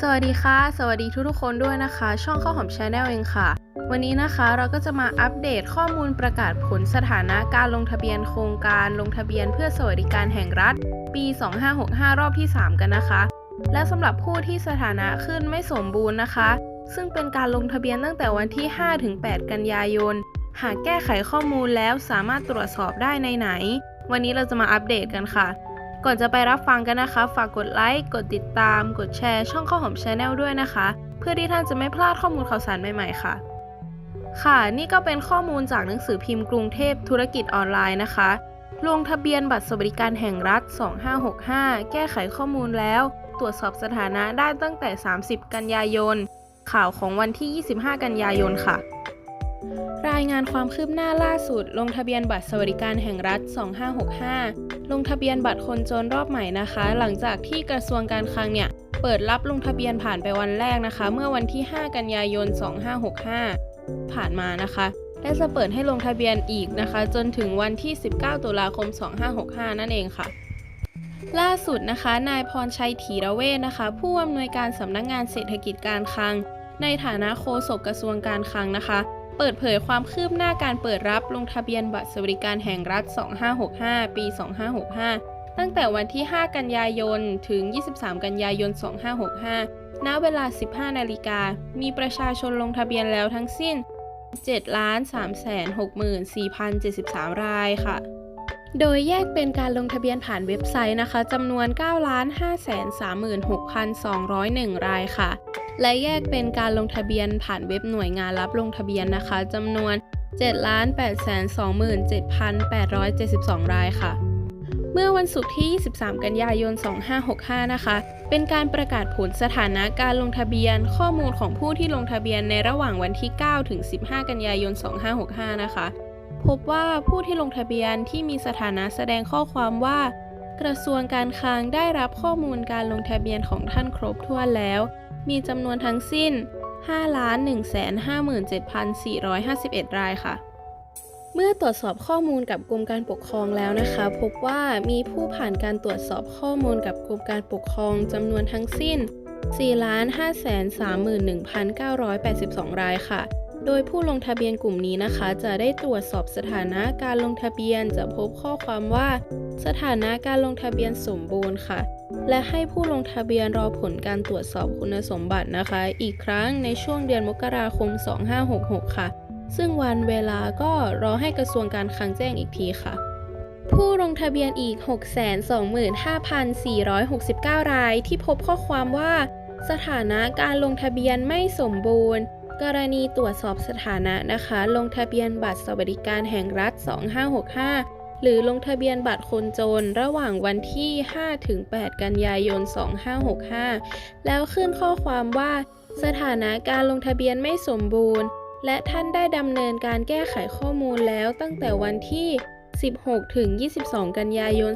สวัสดีค่ะ สวัสดีทุกๆคนด้วยนะคะ ช่องข้าวหอมชาแนลเองค่ะ วันนี้นะคะเราก็จะมาอัปเดตข้อมูลประกาศผลสถานะการลงทะเบียนโครงการลงทะเบียนเพื่อสวัสดิการแห่งรัฐ ปี 2565 รอบที่ 3 กันนะคะ และสำหรับผู้ที่สถานะขึ้นไม่สมบูรณ์นะคะ ซึ่งเป็นการลงทะเบียนตั้งแต่วันที่ 5-8 กันยายน หากแก้ไขข้อมูลแล้วสามารถตรวจสอบได้ในไหน วันนี้เราจะมาอัปเดตกันค่ะ ก่อนจะไปรับฟังกันนะคะ ฝากกดไลค์ กดติดตาม กดแชร์ ช่องข้าวหอมชาแนลด้วยนะคะ เพื่อที่ท่านจะไม่พลาดข้อมูลข่าวสารใหม่ๆค่ะ ค่ะ นี่ก็เป็นข้อมูลจากหนังสือพิมพ์กรุงเทพธุรกิจออนไลน์นะคะ ลงทะเบียนบัตรสวัสดิการแห่งรัฐ 2565 แก้ไขข้อมูลแล้ว ตรวจสอบสถานะได้ตั้งแต่ 30 กันยายน ข่าวของวันที่ 25 กันยายนค่ะ รายงานความคืบหน้าล่าสุด ลงทะเบียนบัตรสวัสดิการแห่งรัฐ 2565 ลงทะเบียนบัตรคนจนรอบใหม่นะคะ หลังจากที่กระทรวงการคลังเนี่ย เปิดรับลงทะเบียนผ่านไปวันแรกนะคะ เมื่อวันที่ 5 กันยายน 2565 ผ่านมานะคะ และจะเปิดให้ลงทะเบียนอีกนะคะ จนถึงวันที่ 19 ตุลาคม 2565 นั่นเองค่ะล่าสุดนะคะ นายพรชัยถีระเวชนะคะ ผู้อำนวยการสำนักงงานเศรษฐกิจการคลัง ในฐานะโฆษกกระทรวงการคลังนะคะ เปิดเผยความคืบหน้าการเปิดรับลงทะเบียนบัตรสวัสดิการแห่งรัฐ 2565 ปี 2565 ตั้งแต่วันที่ 5 กันยายน ถึง 23 กันยายน 2565 ณ เวลา 15 นาฬิกา มีประชาชนลงทะเบียนแล้วทั้งสิ้น 7,364,073 รายค่ะ โดยแยกเป็นการลงทะเบียนผ่านเว็บไซต์นะคะจำนวน 9,536,201 รายค่ะ และแยกเป็นการลงทะเบียนผ่านเว็บหน่วยงานรับลงทะเบียนนะคะจำนวน 7,827,872 รายค่ะ เมื่อวันศุกร์ที่ 23 กันยายน 2565 นะคะ เป็นการประกาศผลสถานะการลงทะเบียนข้อมูลของผู้ที่ลงทะเบียนในระหว่างวันที่ 9 ถึง 15 กันยายน 2565 นะคะ พบว่าผู้ที่ลงทะเบียนที่มีสถานะแสดงข้อความว่า กระทรวงการคลังได้รับข้อมูลการลงทะเบียนของท่านครบถ้วนแล้ว มีจำนวนทั้งสิ้น 5,157,451 รายค่ะ เมื่อตรวจสอบข้อมูลกับกรมการปกครองแล้วนะคะ พบว่ามีผู้ผ่านการตรวจสอบข้อมูลกับกรมการปกครองจำนวนทั้งสิ้น 4,531,982 รายค่ะ โดยผู้ลงทะเบียนกลุ่มนี้นะคะ จะได้ตรวจสอบสถานะการลงทะเบียนจะพบข้อความว่า สถานะการลงทะเบียนสมบูรณ์ค่ะ และให้ผู้ลงทะเบียนรอผลการตรวจสอบคุณสมบัตินะคะ อีกครั้งในช่วงเดือนมกราคม 2566 ค่ะ ซึ่งวันเวลาก็รอให้กระทรวงการคลังแจ้งอีกทีค่ะ ผู้ลงทะเบียนอีก 625,469 รายที่พบข้อความว่า สถานะการลงทะเบียนไม่สมบูรณ์ กรณีตรวจสอบสถานะนะคะ ลงทะเบียนบัตรสวัสดิการแห่งรัฐ 2565 หรือลงทะเบียนบัตรคนจนระหว่างวันที่ 5-8 กันยายน 2565 แล้วขึ้นข้อความว่า สถานะการลงทะเบียนไม่สมบูรณ์ และท่านได้ดำเนินการแก้ไขข้อมูลแล้วตั้งแต่วันที่ 16 ถึง 22 กันยายน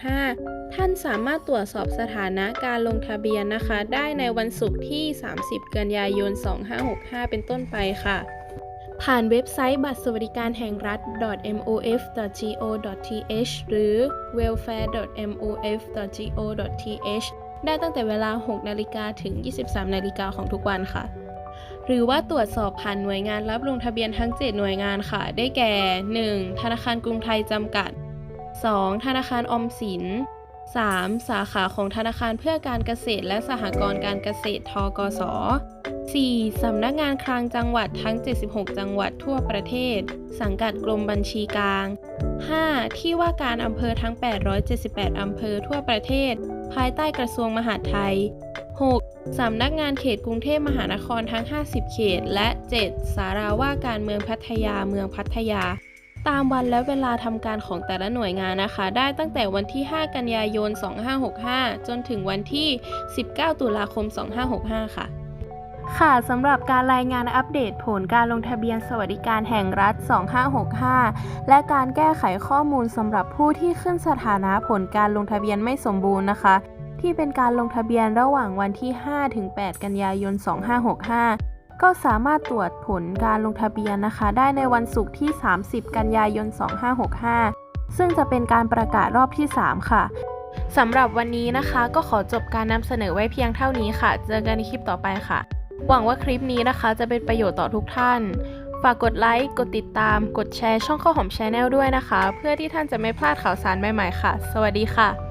2565 ท่านสามารถตรวจสอบสถานะการลงทะเบียนนะคะ ได้ในวันศุกร์ที่ 30 กันยายน 2565 เป็นต้นไปค่ะ ผ่านเว็บไซต์บัตรสวัสดิการแห่งรัฐ mof.go.th หรือ welfare.mof.go.th ได้ตั้งแต่เวลา 6 นาฬิกาถึง 23 นาฬิกาของทุกวันค่ะ หรือว่าตรวจสอบผ่านหน่วยงานรับลงทะเบียนทั้ง 7 หน่วยงานค่ะ ได้แก่ 1. ธนาคารกรุงไทยจำกัด 2. ธนาคารอมสิน 3. สาขาของธนาคารเพื่อการเกษตรและสหกรณ์การเกษตรทกส 4. สำนักงานคลังจังหวัดทั้ง 76 จังหวัดทั่วประเทศ สังกัดกรมบัญชีกลาง 5. ที่ว่าการอำเภอทั้ง 878 อำเภอทั่วประเทศ ภายใต้กระทรวงมหาดไทย 6. สำนักงานเขตกรุงเทพมหานครทั้ง 50 เขต และ 7. สาราว่าการเมืองพัทยาเมืองพัทยา ตามวันและเวลาทำการของแต่ละหน่วยงานนะคะ ได้ตั้งแต่วันที่ 5 กันยายน 2565 จนถึงวันที่ 19 ตุลาคม 2565 ค่ะ ค่ะสำหรับการรายงานอัปเดตผลการลงทะเบียนสวัสดิการแห่งรัฐ 2565 และการแก้ไขข้อมูลสำหรับผู้ที่ขึ้นสถานะผลการลงทะเบียนไม่สมบูรณ์นะคะ ที่เป็นการลงทะเบียนระหว่างวันที่ 5-8 กันยายน 2565 ก็สามารถตรวจผลการลงทะเบียนนะคะ ได้ในวันศุกร์ที่ 30 กันยายน 2565 ซึ่งจะเป็นการประกาศรอบที่ 3 ค่ะสำหรับวันนี้นะคะ ก็ขอจบการนำเสนอไว้เพียงเท่านี้ค่ะ เจอกันในคลิปต่อไปค่ะ หวังว่าคลิปนี้นะคะจะเป็นประโยชน์ต่อทุกท่าน ฝากกดไลค์ กดติดตาม กดแชร์ช่องข้าวหอมชาแนลด้วยนะคะ เพื่อที่ท่านจะไม่พลาดข่าวสารใหม่ๆค่ะ สวัสดีค่ะ